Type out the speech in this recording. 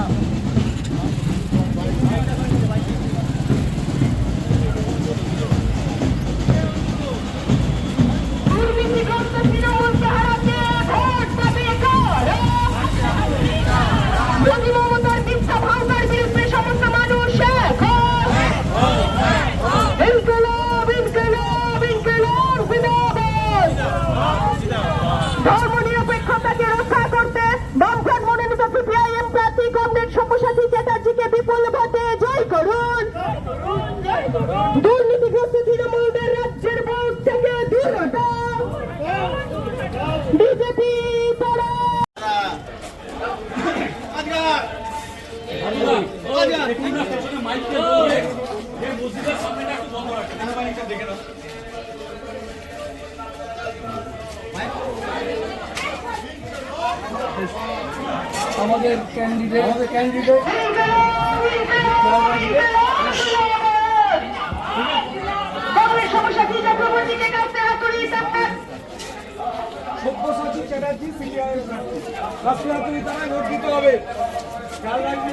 দুর্নীতিগ্রস্ত প্রার্থী কমরেড সব্যসাচী চ্যাটার্জিকে বিপুল ভোটে জয় করুন। দুর্নীতিগ্রস্ত তৃণমূলদের রাজ্যের ভোট থেকে দূর বিজেপি তারা আমাদের ক্যান্ডিডেট সব্যসাচী চ্যাটার্জি সিপিআইএম রাষ্ট্রীয় তারাই ভোট দিতে হবে। খেয়াল রাখবি